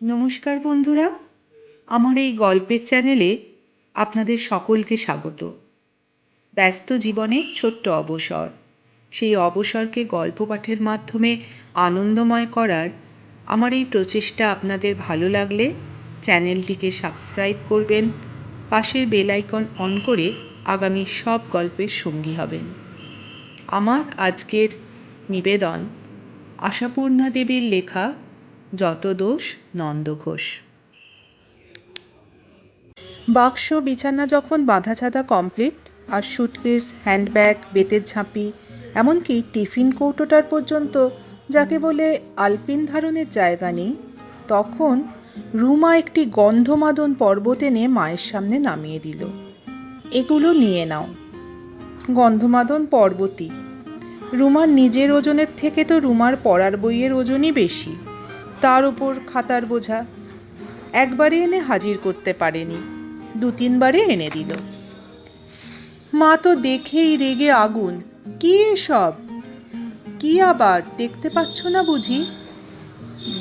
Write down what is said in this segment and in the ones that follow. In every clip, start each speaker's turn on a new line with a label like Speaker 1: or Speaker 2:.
Speaker 1: নমস্কার বন্ধুরা, আমার এই গল্পের চ্যানেলে আপনাদের সকলকে স্বাগত। ব্যস্ত জীবনে ছোট্ট অবসর, সেই অবসরকে গল্প পাঠের মাধ্যমে আনন্দময় করার আমার এই প্রচেষ্টা আপনাদের ভালো লাগলে চ্যানেলটিকে সাবস্ক্রাইব করবেন, পাশের বেল আইকন অন করে আগামী সব গল্পের সঙ্গী হবেন। আমার আজকের নিবেদন আশাপূর্ণা দেবীর লেখা যত দোষ নন্দঘোষ বাক্স, বিছানা যখন বাঁধা ছাদা কমপ্লিট আর সুটকেস হ্যান্ডব্যাগ বেতের ঝাঁপি, এমনকি টিফিন কৌটোটার পর্যন্ত, যাকে বলে আলপিন ধারণের জায়গা নেই, তখন রুমা একটি গন্ধমাদন পর্বত এনে মায়ের সামনে নামিয়ে দিল। এগুলো নিয়ে নাও। গন্ধমাদন পর্বতই রুমার নিজের ওজনের থেকে তো রুমার পড়ার বইয়ের ওজনই বেশি। তার উপর খাতার বোঝা। একবারে এনে হাজির করতে পারেনি, দু তিনবারে এনে দিল। মা তো দেখেই রেগে আগুন, কি এসব? কি আবার, দেখতে পাচ্ছ না বুঝি?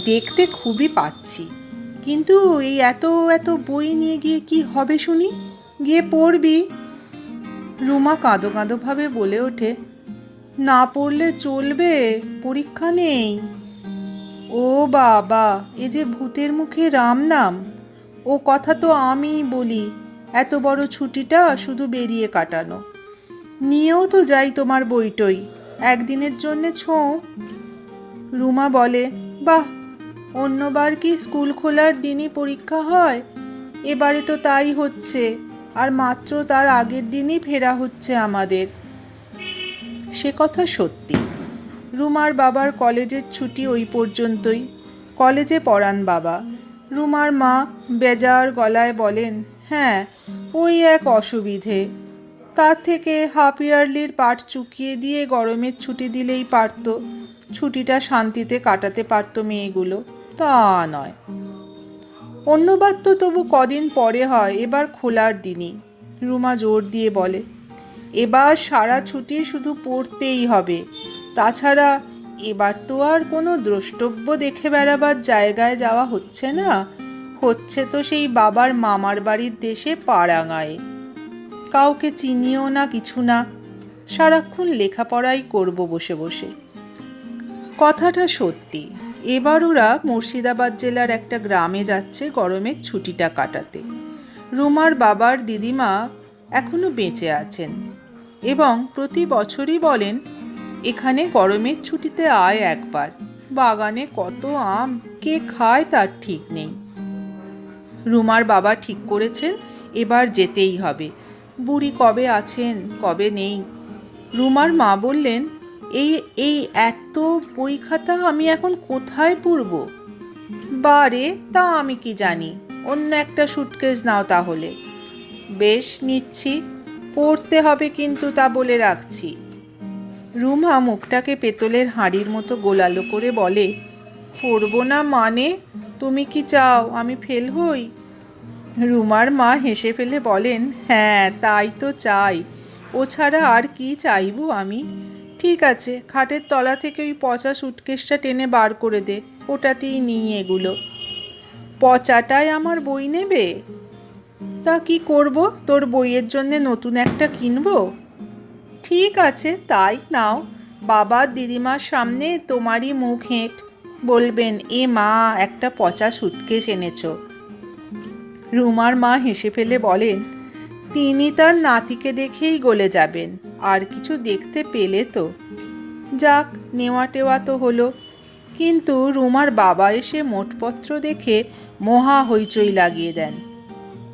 Speaker 1: দেখতে খুবই পাচ্ছি, কিন্তু এই এত এত বই নিয়ে গিয়ে কি হবে শুনি? গিয়ে পড়বি। রুমা কাঁদো কাঁদোভাবে বলে ওঠে, না পড়লে চলবে, পরীক্ষা নেই। ও বাবা, এ যে ভূতের মুখে রাম নাম। ও কথা তো আমিই বলি, এত বড় ছুটিটা শুধু বেরিয়ে কাটানো। নিয়েও তো যাই তোমার বইটই, একদিনের জন্যে ছোঁ। রুমা বলে, বাহ, অন্যবার কি স্কুল খোলার দিনই পরীক্ষা হয়? এবারে তো তাই হচ্ছে, আর মাত্র তার আগের দিনই ফেরা হচ্ছে আমাদের। সে কথা সত্যি। রুমার বাবার কলেজের ছুটি ওই পর্যন্তই। কলেজে পড়ান বাবা। রুমার মা বেজার গলায় বলেন হ্যাঁ ওই এক অসুবিধে। তার থেকে হাফ ইয়ারলির পাট চুকিয়ে দিয়ে গরমের ছুটি দিলেই পারতো। ছুটিটা শান্তিতে কাটাতে পারতো মেয়েগুলো। তা নয়। অন্যবার তো তবু কদিন পরে হয়, এবার খোলার দিনই। রুমা জোর দিয়ে বলে, এবার সারা ছুটি শুধু পড়তেই হবে। তাছাড়া এবার তো আর কোনো দ্রষ্টব্য দেখে বেড়াবার জায়গায় যাওয়া হচ্ছে না। হচ্ছে তো সেই বাবার মামার বাড়ির দেশে পাড়াঙায়। কাউকে চিনিও না, কিছু না। সারাক্ষণ লেখাপড়াই করব বসে বসে। কথাটা সত্যি, এবার ওরা মুর্শিদাবাদ জেলার একটা গ্রামে যাচ্ছে গরমের ছুটিটা কাটাতে। রুমার বাবার দিদিমা এখনও বেঁচে আছেন এবং প্রতি বছরই বলেন এখানে গরমের ছুটিতে আয় একবার। বাগানে কত আম, কে খায় তার ঠিক নেই। রুমার বাবা ঠিক করেছেন, এবার যেতেই হবে। বুড়ি কবে আছেন, কবে নেই? রুমার মা বললেন, এই এই এত বই খাতা আমি এখন কোথায় পড়ব বারে তা আমি কি জানি। অন্য একটা সুটকেস নাও তাহলে। বেশ, নিচ্ছি। পড়তে হবে কিন্তু তা বলে রাখছি। রুমা মুখটাকে পেতলের হাঁড়ির মতো গোলালো করে বলে পড়ব না মানে? তুমি কি চাও আমি ফেল হই? রুমার মা হেসে ফেলে বলেন হ্যাঁ তাই তো চাই। ও ছাড়া আর কি চাইব আমি? ঠিক আছে, খাটের তলা থেকে ওই পচা সুটকেসটা টেনে বার করে দে, ওটাতেই নিই এগুলো। পচাটায় আমার বই নেবে? তা কি করব? তোর বইয়ের জন্যে নতুন একটা কিনবো? ঠিক আছে, তাই নাও। বাবার দিদিমার সামনে তোমারই মুখ হেঁট। বলবেন, এ মা, একটা পচা সুটকেস এনেছো। রুমার মা হেসে ফেলে বলেন, তিনি তার নাতিকে দেখেই গলে যাবেন, আর কিছু দেখতে পেলে তো। যাক, নেওয়া টেওয়া তো হলো। কিন্তু রুমার বাবা এসে মোটপত্র দেখে মহা হইচই লাগিয়ে দেন।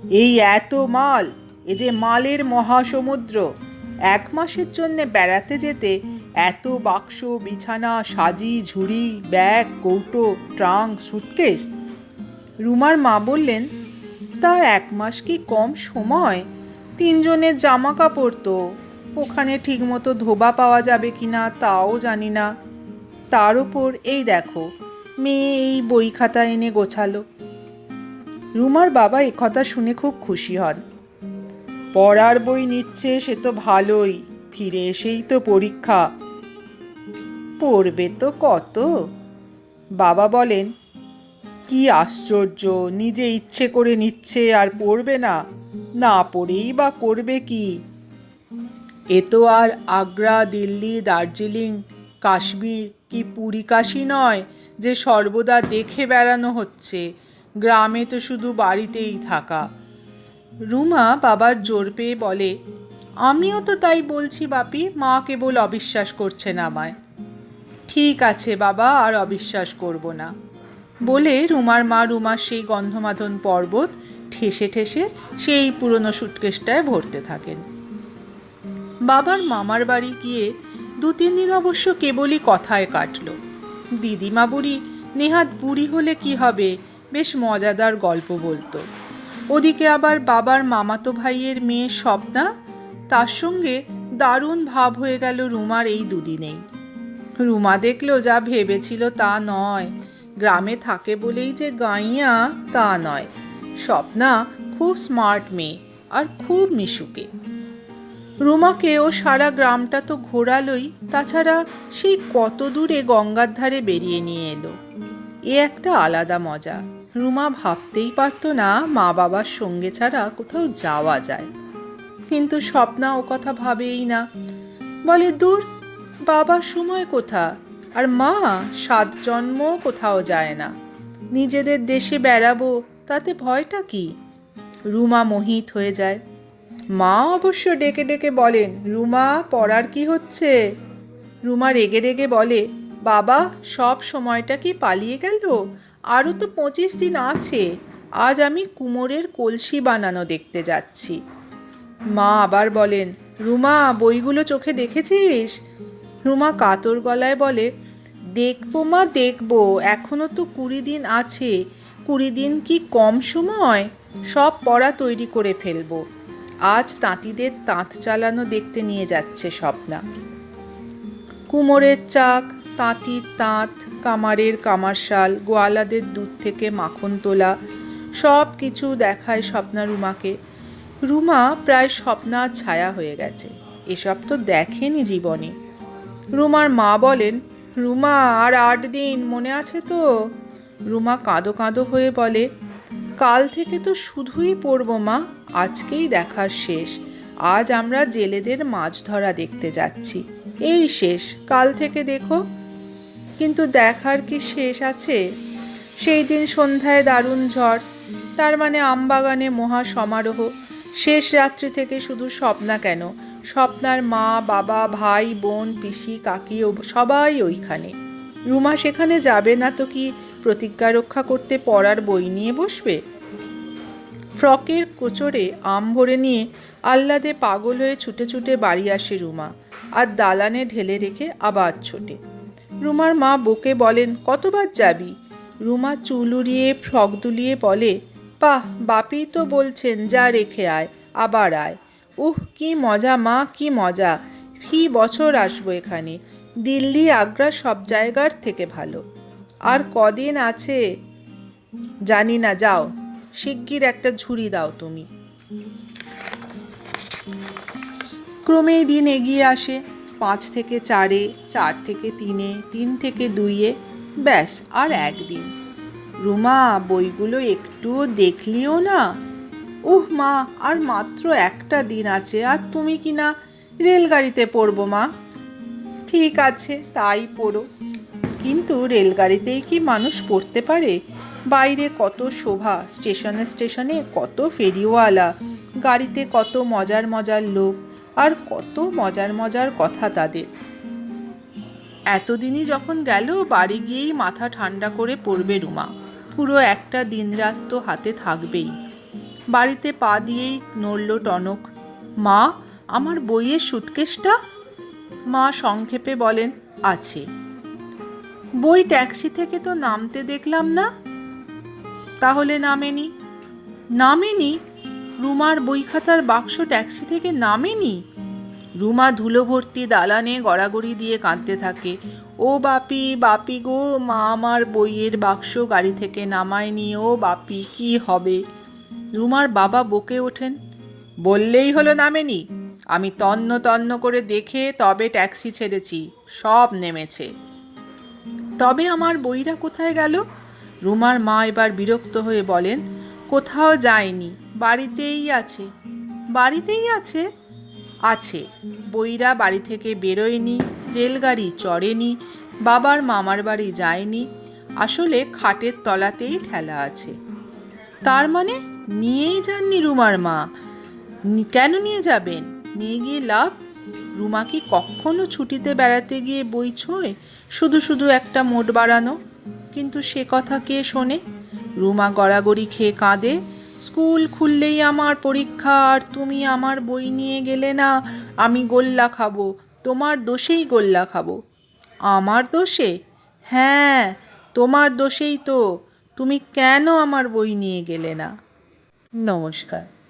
Speaker 1: এই এত মাল, এ যে মালের মহাসমুদ্র! এক মাসের জন্য বেড়াতে যেতে এত বাক্স, বিছানা, সাজি, ঝুড়ি, ব্যাগ, কৌটো ট্রাঙ্ক সুটকেস? রুমার মা বললেন, তা এক মাস কি কম সময়? তিনজনের জামা কাপড় তো। ওখানে ঠিকমতো ধোবা পাওয়া যাবে কি না তাও জানি না। তার উপর এই দেখো, মেয়ে এই বই খাতা এনে গোছালো। রুমার বাবা একথা শুনে খুব খুশি হন। পড়ার বই নিচ্ছে সে তো ভালোই, ফিরে এসেই তো পরীক্ষা। পড়বে তো কত? বাবা বলেন, কি আশ্চর্য, নিজে ইচ্ছে করে নিচ্ছে আর পড়বে না না পড়েই বা করবে কি? এ তো আর আগ্রা, দিল্লি, দার্জিলিং, কাশ্মীর কি পুরী কাশি নয় যে সর্বদা দেখে বেড়ানো হচ্ছে, গ্রামে তো শুধু বাড়িতেই থাকা। রুমা বাবার জোর পেয়ে বলে, আমিও তো তাই বলছি বাপি, মা কেবল অবিশ্বাস করছেন আমায়। ঠিক আছে বাবা, আর অবিশ্বাস করব না। বলে রুমার মা রুমার সেই গন্ধমাধন পর্বত ঠেসে ঠেসে সেই পুরনো সুটকেসটায় ভরতে থাকেন। বাবার মামার বাড়ি গিয়ে দু তিন দিন অবশ্য কেবলই কথায় কাটলো। দিদিমা বুড়ি নেহাত বুড়ি হলে কি হবে, বেশ মজাদার গল্প বলতো। ওদিকে আবার বাবার মামাতো ভাইয়ের মেয়ে স্বপ্না, তার সঙ্গে দারুণ ভাব হয়ে গেল রুমার এই দুদিনেই। রুমা দেখল যা ভেবেছিল তা নয়, গ্রামে থাকে বলেই যে গাইয়া তা নয়। স্বপ্না খুব স্মার্ট মেয়ে আর খুব মিশুকে। রুমাকে ও সারা গ্রামটা তো ঘোরালোই, তাছাড়া সেই কত দূরে গঙ্গার ধারে বেরিয়ে নিয়ে এলো। এ একটা আলাদা মজা। রুমা ভাবতেই পারতো না মা বাবার সঙ্গে ছাড়া কোথাও যাওয়া যায়। কিন্তু স্বপ্না ও কথা ভাবেই না। বলে, দূর বাবার সময় কোথা আর মা সাত জন্ম কোথাও যায় না। নিজেদের দেশে বেড়াবো, তাতে ভয়টা কি? রুমা মোহিত হয়ে যায়। মা অবশ্য ডেকে ডেকে বলেন, রুমা, পড়ার কি হচ্ছে? রুমা রেগে রেগে বলে বাবা, সব সময়টা কি পালিয়ে গেল? আরও তো পঁচিশ দিন আছে। আজ আমি কুমোরের কলসি বানানো দেখতে যাচ্ছি। মা আবার বলেন, রুমা, বইগুলো চোখে দেখেছিস? রুমা কাতর গলায় বলে, দেখব মা, দেখব। এখনও তো কুড়ি দিন আছে। কুড়ি দিন কি কম সময়? সব পড়া তৈরি করে ফেলব। আজ তাঁতিদের তাঁত চালানো দেখতে নিয়ে যাচ্ছে স্বপ্না। কুমোরের চাক তাঁতির তাঁত, কামারের কামারশাল, গোয়ালাদের দুধ থেকে মাখন তোলা, সব কিছু দেখায় স্বপ্না রুমাকে। রুমা প্রায় স্বপ্নার ছায়া হয়ে গেছে। এসব তো দেখেনি জীবনে। রুমার মা বলেন, রুমা, আর আট দিন, মনে আছে তো? রুমা কাঁদো কাঁদো হয়ে বলে, কাল থেকে তো শুধুই পড়ব, মা। আজকেই দেখার শেষ। আজ আমরা জেলেদের মাছ ধরা দেখতে যাচ্ছি। এই শেষ। কাল থেকে দেখো। কিন্তু দেখার কি শেষ আছে? সেই দিন সন্ধ্যায় দারুণ ঝড়। তার মানে আমবাগানে মহা সমারোহ। শেষ রাত্রি থেকে শুধু স্বপ্না কেন? স্বপ্নার মা, বাবা, ভাই, বোন, পিসি, কাকি সবাই ওইখানে। রুমা সেখানে যাবে না তো কি প্রতিজ্ঞা রক্ষা করতে পড়ার বই নিয়ে বসবে? ফ্রকের কোচরে আম ভরে নিয়ে আহ্লাদে পাগল হয়ে ছুটে ছুটে বাড়ি আসে রুমা। আর দালানে ঢেলে রেখে আবার ছোটে। রুমার মা বকে বলেন, কতবার যাবি? রুমা চুল উড়িয়ে, ফ্রক দুলিয়ে বলে পাহ বাপি তো বলছেন, যা রেখে আয়, আবার আয়। উহ, কি মজা মা, কি মজা। ফি বছর আসব এখানে। দিল্লি, আগ্রা সব জায়গার থেকে ভালো। আর কদিন আছে? জানি না, যাও। শিগগির একটা ঝুড়ি দাও তুমি। ক্রমেই দিন এগিয়ে আসে। পাঁচ থেকে চারে, চার থেকে তিনে, তিন থেকে দুইয়ে, ব্যাস, আর একদিন। রুমা, বইগুলো একটুও দেখলিও না? উহ মা, আর মাত্র একটা দিন আছে, আর তুমি কি না রেলগাড়িতে পড়ব মা? ঠিক আছে, তাই পড়ো। কিন্তু রেলগাড়িতেই কি মানুষ পড়তে পারে? বাইরে কত শোভা, স্টেশনে স্টেশনে কত ফেরিওয়ালা, গাড়িতে কত মজার মজার লোক আর কত মজার মজার কথা তাদের। এতদিনই যখন গেল, বাড়ি গিয়েই মাথা ঠান্ডা করে পড়বে রুমা। পুরো একটা দিনরাত তো হাতে থাকবেই। বাড়িতে পা দিয়েই নড়ল টনক। মা, আমার বইয়ের সুটকেসটা? মা সংক্ষেপে বলেন, আছে। বই ট্যাক্সি থেকে তো নামতে দেখলাম না? তাহলে নামেনি? নামেনি? রুমার বই খাতার বাক্স ট্যাক্সি থেকে নামেনি? রুমা ধুলো ভর্তি দালানে গড়াগড়ি দিয়ে কাঁদতে থাকে। ও বাপি বাপি গো, মা আমার বইয়ের বাক্স গাড়ি থেকে নামায়নি। ও বাপি, কি হবে? রুমার বাবা বকে ওঠেন। বললেই হলো নামেনি। আমি তন্ন তন্ন করে দেখে তবে ট্যাক্সি ছেড়েছি, সব নেমেছে। তবে আমার বইরা কোথায় গেল? রুমার মা এবার বিরক্ত হয়ে বলেন, কোথাও যায়নি। বাড়িতেই আছে। বাড়িতেই আছে? আছে। বইরা বাড়ি থেকে বেরোয়নি, রেলগাড়ি চড়েনি, বাবার মামার বাড়ি যায়নি, আসলে খাটের তলাতেই ঠেলা আছে। তার মানে নিয়েই যাননি রুমার মা। কেন নিয়ে যাবেন? নিয়ে গিয়ে লাভ? রুমা কি কখনো ছুটিতে বেড়াতে গিয়ে বই ছোঁয়? শুধু শুধু একটা মোট বাড়ানো? কিন্তু সে কথা কে শোনে? রুমা গড়াগড়ি খেয়ে কাঁদে স্কুল খুললেই আমার পরীক্ষা, আর তুমি আমার বই নিয়ে গেলে না, আমি গোল্লা খাব। তোমার দোষেই গোল্লা খাব। আমার দোষে? হ্যাঁ তোমার দোষেই তো। তুমি কেন আমার বই নিয়ে গেলে না? নমস্কার।